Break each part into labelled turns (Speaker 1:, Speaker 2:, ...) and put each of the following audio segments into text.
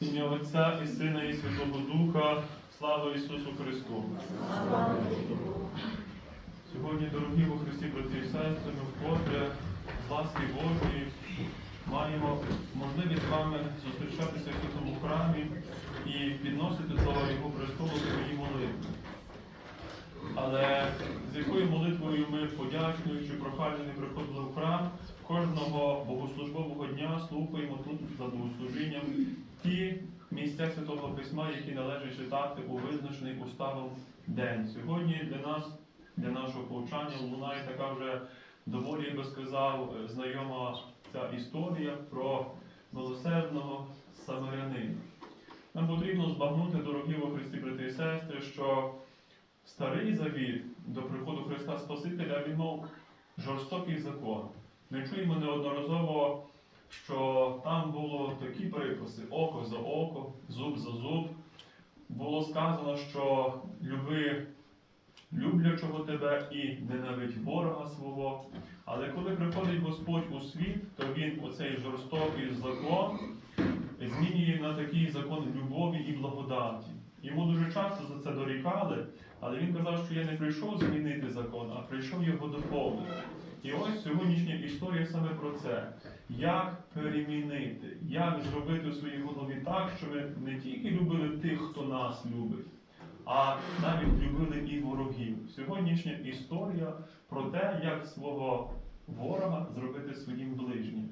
Speaker 1: ім'я Отця і Сина, і Святого Духа. Слава Ісусу Христу! Сьогодні, дорогі во Христі, брати і сестри, ми вкотре з ласки Божої маємо можливість з вами зустрічатися в святому храмі і підносити до Його престолу свої молитви. Але з якою молитвою ми подячною чи прохальними приходили в храм, дня слухаємо тут за богослужінням ті місця Святого Письма, які належить читати у визначений уставом день. Сьогодні для нас, для нашого повчання, лунає така вже доволі, я би сказав, знайома ця історія про милосердного самарянина. Нам потрібно збагнути, дорогі во Христі, брати і сестри, що Старий завіт до приходу Христа Спасителя він мав жорстокий закон. Ми чуємо неодноразово, що там було такі приписи: око за око, зуб за зуб. Було сказано, що люби люблячого тебе і ненавидь ворога свого. Але коли приходить Господь у світ, то Він оцей жорстокий закон змінює на такий закон любові і благодаті. Йому дуже часто за це дорікали, але він казав, що я не прийшов змінити закон, а прийшов його доповнити. І ось сьогоднішня історія саме про це. Як перемінити, як зробити у своїй голові так, щоб ми не тільки любили тих, хто нас любить, а навіть любили і ворогів. Сьогоднішня історія про те, як свого ворога зробити своїм ближнім.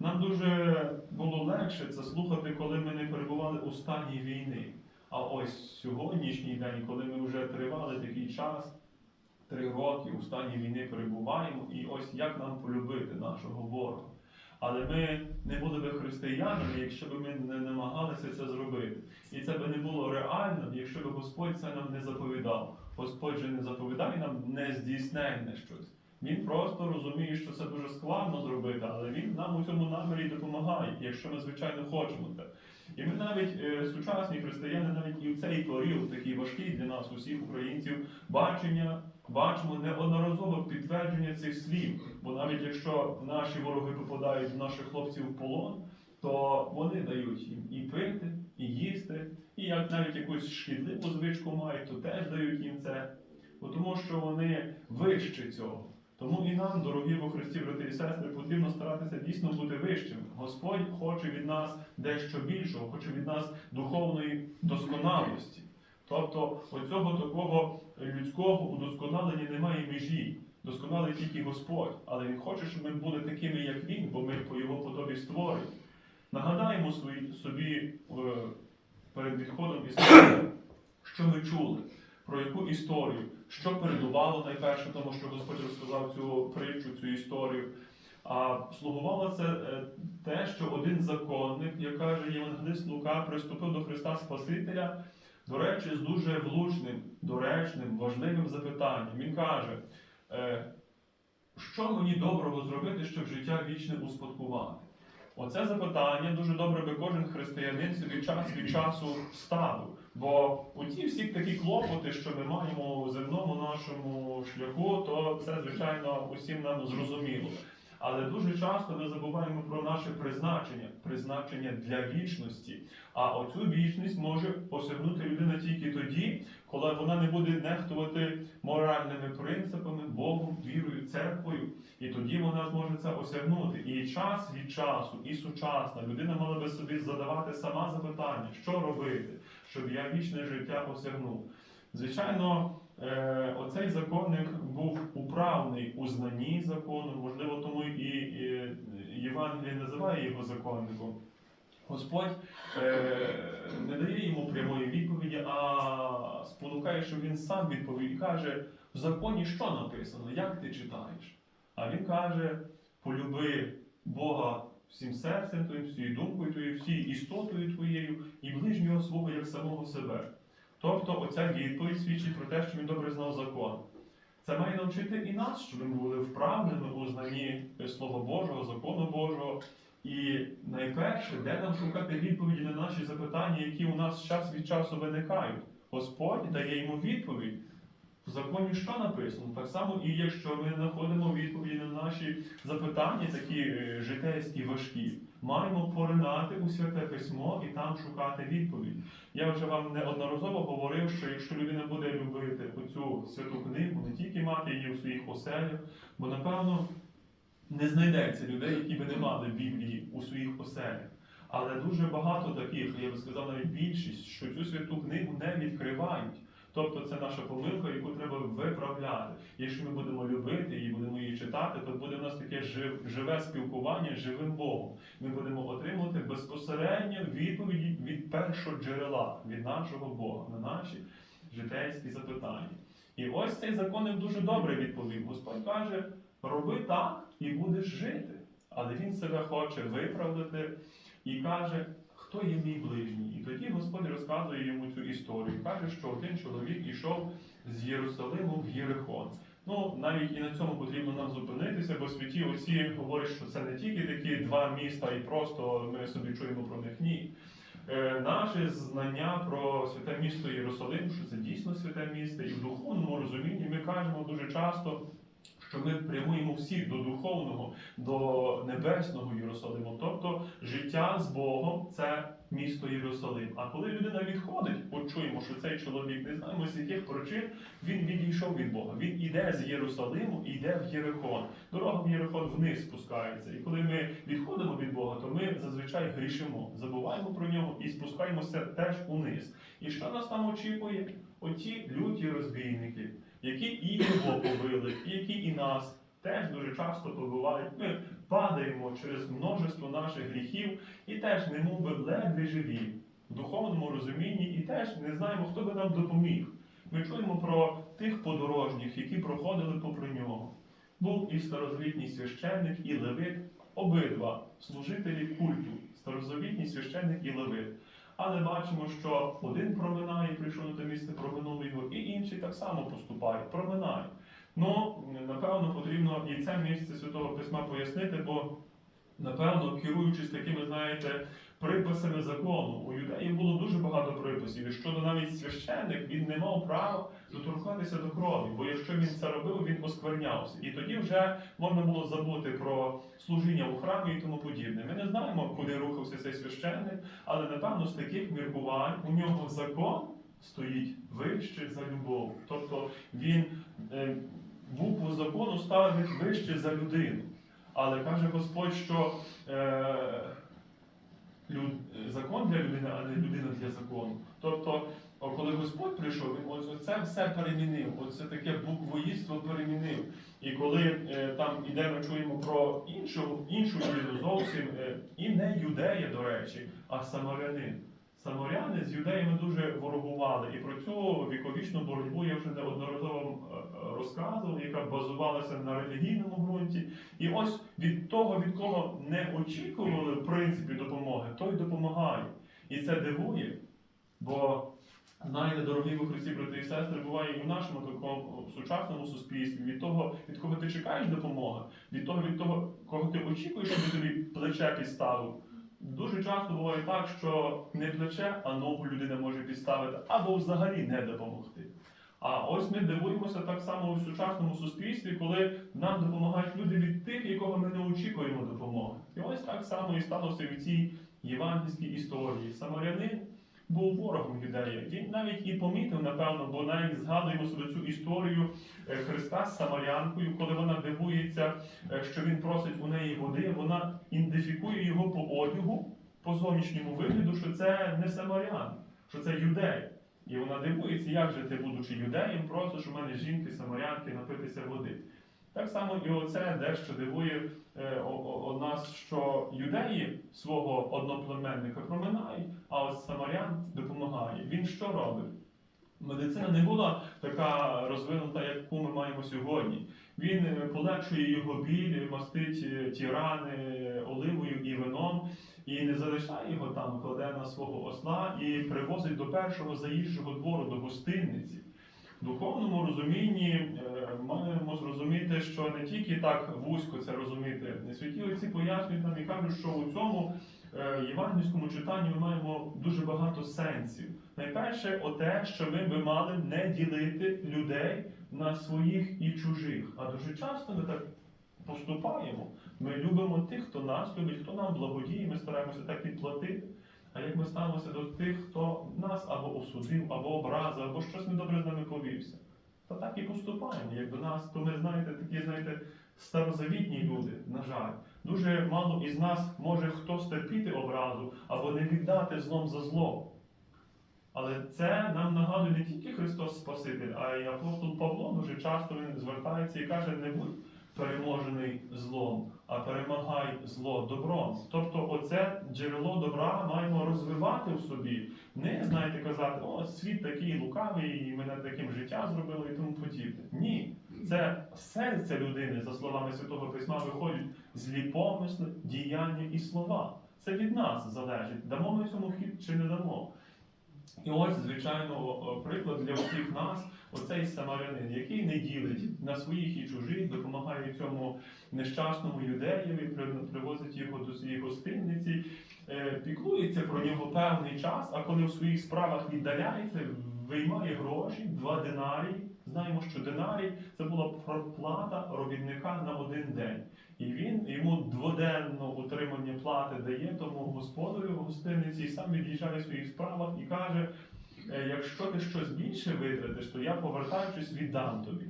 Speaker 1: Нам дуже було легше це слухати, коли ми не перебували у стані війни. А ось сьогоднішній день, коли ми вже тривали такий час, три роки у стані війни перебуваємо, і ось як нам полюбити нашого ворога. Але ми не були би християнами, якщо б ми не намагалися це зробити. І це би не було реально, якщо б Господь це нам не заповідав. Господь же не заповідає нам не нездійсненне щось. Він просто розуміє, що це дуже складно зробити, але він нам у цьому намірі допомагає, якщо ми, звичайно, хочемо це. І ми навіть е, сучасні християни, навіть і в цей період, такий важкий для нас, усіх українців, бачення, бачимо неодноразово підтвердження цих слів. Бо навіть якщо наші вороги попадають в наших хлопців в полон, то вони дають їм і пити, і їсти, і як навіть якусь шкідливу звичку мають, то теж дають їм це. Бо тому що вони вище цього. Тому і нам, дорогі во Христі, брати і сестри, потрібно старатися дійсно бути вищими. Господь хоче від нас дещо більшого, хоче від нас духовної досконалості. Тобто оцього такого людського удосконалення немає межі. Досконалий тільки Господь, але Він хоче, щоб ми були такими, як Він, бо ми по Його подобі створені. Нагадаємо собі е, перед відходом із що ми чули, про яку історію, що передувало найперше, тому що Господь розказав цю притчу, цю історію. А слугувало це е, те, що один законник, як каже Євангелист Лука, приступив до Христа Спасителя, до речі, з дуже влучним, доречним, важливим запитанням. Він каже, е, що мені доброго зробити, щоб життя вічне успадкувати? Оце запитання дуже добре би кожен християнин собі час від часу ставив. Бо у ті всі такі клопоти, що ми маємо у земному нашому шляху, то це, звичайно, усім нам зрозуміло. Але дуже часто ми забуваємо про наше призначення, призначення для вічності. А оцю вічність може осягнути людина тільки тоді, коли вона не буде нехтувати моральними принципами, Богом, вірою, церквою. І тоді вона зможе це осягнути. І час від часу, і сучасна людина мала би собі задавати сама запитання, що робити, щоб я вічне життя осягнув. Звичайно, е, оцей законник був управний у знанні закону, можливо, тому і, Євангеліє називає його законником. Господь е, не дає йому прямої відповіді, а спонукає, щоб він сам відповів і каже, в законі що написано, як ти читаєш? А він каже: полюби Бога всім серцем твоїм, всією думкою твоєю, всією істотою твоєю і ближнього свого як самого себе. Тобто оця відповідь свідчить про те, що він добре знав закон. Це має навчити і нас, щоб ми були вправними у знанні Слова Божого, закону Божого. І найперше, де нам шукати відповіді на наші запитання, які у нас час від часу виникають. Господь дає йому відповідь. В законі що написано? Так само і якщо ми знаходимо відповіді на наші запитання, такі е, житейські важкі, маємо поринати у святе письмо і там шукати відповідь. Я вже вам неодноразово говорив, що якщо людина буде любити оцю святу книгу, не тільки мати її у своїх оселях, бо напевно не знайдеться людей, які би не мали Біблії у своїх оселях. Але дуже багато таких, я би сказав, навіть більшість, що цю святу книгу не відкривають. Тобто це наша помилка, яку треба виправляти. Якщо ми будемо любити її, будемо її читати, то буде в нас таке жив- живе спілкування з живим Богом. Ми будемо отримувати безпосередньо відповіді від першого джерела, від нашого Бога на наші житейські запитання. І ось цей законник дуже добре відповів. Господь каже: роби так і будеш жити. Але він себе хоче виправдати і каже, хто є мій ближній. І тоді Господь розказує йому цю історію. Каже, що один чоловік ішов з Єрусалиму в Єрихон. Ну, навіть і на цьому потрібно нам зупинитися, бо святі отці говорять, що це не тільки такі два міста, і просто ми собі чуємо про них. Ні. Е, наше знання про святе місто Єрусалим, що це дійсно святе місто, і в духовному розумінні ми кажемо дуже часто, що ми прямуємо всі до духовного, до небесного Єрусалиму. Тобто життя з Богом це місто Єрусалим. А коли людина відходить, от чуємо, що цей чоловік не знаємо з яких причин він відійшов від Бога. Він іде з Єрусалиму і йде в Єрихон. Дорога в Єрихон вниз спускається. І коли ми відходимо від Бога, то ми зазвичай грішимо, забуваємо про нього і спускаємося теж униз. І що нас там очікує? Оті люті розбійники, які і його побили, і які і нас теж дуже часто побивають. Ми падаємо через множество наших гріхів і теж не мов би ледве живі в духовному розумінні, і теж не знаємо, хто би нам допоміг. Ми чуємо про тих подорожніх, які проходили попри нього. Був і старозавітній священник, і левит, обидва служителі культу, старозавітній священник і левит. Але бачимо, що один проминає, прийшов на те місце, проминув його, і інші так само поступають, проминають. Ну, напевно, потрібно і це місце Святого Письма пояснити, бо, напевно, керуючись такими, знаєте, приписами закону, у юдеїв було дуже багато приписів, і щодо навіть священник він не мав права доторкатися до крові, бо якщо він це робив, він осквернявся. І тоді вже можна було забути про служіння у храмі і тому подібне. Ми не знаємо, куди рухався цей священник, але напевно з таких міркувань у нього закон стоїть вище за любов. Тобто він е, букву закону ставить вище за людину. Але каже Господь, що е, люд, закон для людини, а не людина для закону. Тобто, коли Господь прийшов, він оце все перемінив, оце таке буквоїдство перемінив. І коли е, там іде, ми чуємо про іншу, іншу людину зовсім, е, і не юдея, до речі, а самарянин. Самаряни з юдеями дуже ворогували, і про цю віковічну боротьбу я вже неодноразово е, розказував, яка базувалася на релігійному ґрунті. І ось від того, від кого не очікували в принципі допомоги, той допомагає. І це дивує, бо знаєте, дорогі ви Христі, брати і сестри, буває і в нашому такому сучасному суспільстві, від того, від кого ти чекаєш допомоги, від того, від того, кого ти очікуєш, щоб тобі плече підставив. Дуже часто буває так, що не плече, а ногу людина може підставити, або взагалі не допомогти. А ось ми дивуємося так само у сучасному суспільстві, коли нам допомагають люди від тих, якого ми не очікуємо допомоги. І ось так само і сталося в цій євангельській історії. Самарянин був ворогом юдея. Він навіть і помітив, напевно, бо навіть згадуємо собі цю історію е, Христа з Самарянкою, коли вона дивується, е, що він просить у неї води, вона ідентифікує його по одягу, по зовнішньому вигляду, що це не самарян, що це юдей. І вона дивується, як же ти, будучи юдеєм, просиш у мене жінки, самарянки напитися води. Так само і оце дещо дивує е, о- о- о нас, що юдеї свого одноплеменника проминають, а ось самарян допомагає. Він що робить? Медицина не була така розвинута, яку ми маємо сьогодні. Він полегшує його біль, мастить е, ті рани е, оливою і вином, і не залишає його там, кладе на свого осла і привозить до першого заїжджого двору, до гостинниці. В духовному розумінні е, маємо зрозуміти, що не тільки так вузько це розуміти. Святі отці пояснюють нам і кажуть, що у цьому євангельському читанні ми маємо дуже багато сенсів. Найперше, оте, що ми би мали не ділити людей на своїх і чужих. А дуже часто ми так поступаємо. Ми любимо тих, хто нас любить, хто нам благодіє, ми стараємося так відплатити. А як ми ставимося до тих, хто нас або осудив, або образив, або щось недобре з нами повівся, то так і поступаємо. Як до нас, то ми знаєте, такі, знаєте, старозавітні люди, на жаль. Дуже мало із нас може хто стерпіти образу або не віддати злом за зло. Але це нам нагадує не тільки Христос Спаситель, а й апостол Павло дуже часто він звертається і каже, не будь переможений злом, а перемагай зло добром. Тобто, оце джерело добра маємо розвивати в собі. Не знаєте казати, о, світ такий лукавий, і мене таким життя зробило і тому подібне. Ні. Це серце людини, за словами Святого Письма, виходять злі помисли, діяння і слова. Це від нас залежить, дамо ми цьому хід чи не дамо. І ось, звичайно, приклад для всіх нас, оцей самарянин, який не ділить на своїх і чужих, допомагає цьому нещасному юдеєві, привозить його до своєї гостиниці, е, піклується про нього певний час, а коли в своїх справах віддаляється, виймає гроші, два динарії. Знаємо, що динарій це була проплата робітника на один день. І він йому дводенно утримання плати дає тому господарю гостиниці і сам від'їжджає в своїх справах і каже: «Е, якщо ти щось більше витратиш, то я повертаючись віддам тобі.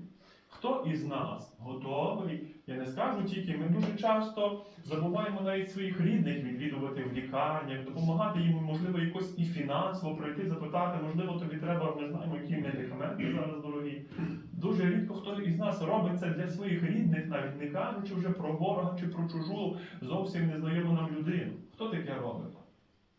Speaker 1: Хто із нас готовий? Я не скажу тільки, ми дуже часто забуваємо навіть своїх рідних відвідувати в лікарнях, допомагати їм, можливо, якось і фінансово прийти, запитати, можливо, тобі треба, ми знаємо, які медикаменти зараз дорогі. Дуже рідко хто із нас робить це для своїх рідних, навіть не кажучи вже про ворога чи про чужу зовсім незнайому нам людину. Хто таке робить?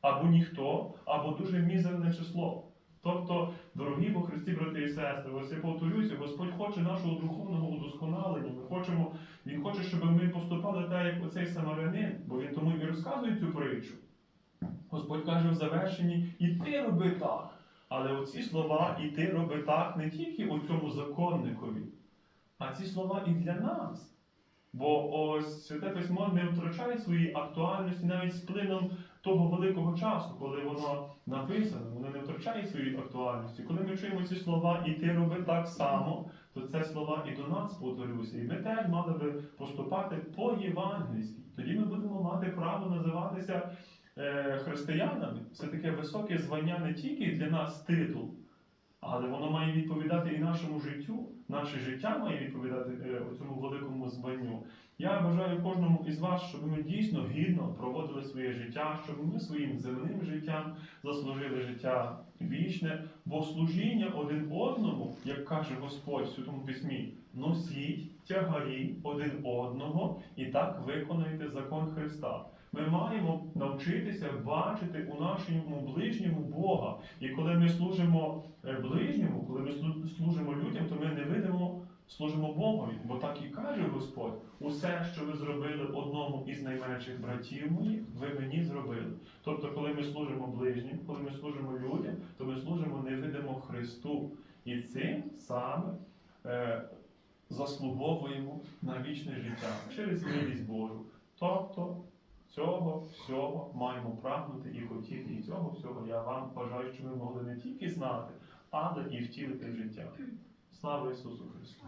Speaker 1: Або ніхто, або дуже мізерне число. Тобто, дорогі во Христі, брати і сестри, ось я повторюся, Господь хоче нашого духовного удосконалення. Ми хочемо, Він хоче, щоб ми поступали так, як оцей самарянин, бо він тому і розказує цю притчу. Господь каже в завершенні, і ти роби так. Але оці слова і ти роби так не тільки у цьому законникові, а ці слова і для нас. Бо ось Святе Письмо не втрачає своєї актуальності навіть з плином того великого часу, коли воно написано, воно не втрачає своєї актуальності. Коли ми чуємо ці слова, і ти роби так само, то це слова і до нас повторюся. І ми теж мали би поступати по євангельськи. Тоді ми будемо мати право називатися е, християнами. Це таке високе звання не тільки для нас титул, але воно має відповідати і нашому життю. Наше життя має відповідати е, цьому великому званню. Я бажаю кожному із вас, щоб ми дійсно гідно проводили своє життя, щоб ми своїм земним життям заслужили життя вічне, бо служіння один одному, як каже Господь в Святому Письмі, носіть тягарі один одного і так виконуйте закон Христа. Ми маємо навчитися бачити у нашому ближньому Бога. І коли ми служимо е, ближньому, коли ми служимо людям, то ми не видимо, служимо Богові. Бо так і каже Господь: усе, що ви зробили одному із найменших братів моїх, ви мені зробили. Тобто, коли ми служимо ближнім, коли ми служимо людям, то ми служимо невидимо Христу. І цим саме е, заслуговуємо на вічне життя через милість Божу. Тобто цього всього маємо прагнути і хотіти. І цього всього я вам бажаю, щоб ви могли не тільки знати, але і втілити в життя. Слава Ісусу Христу!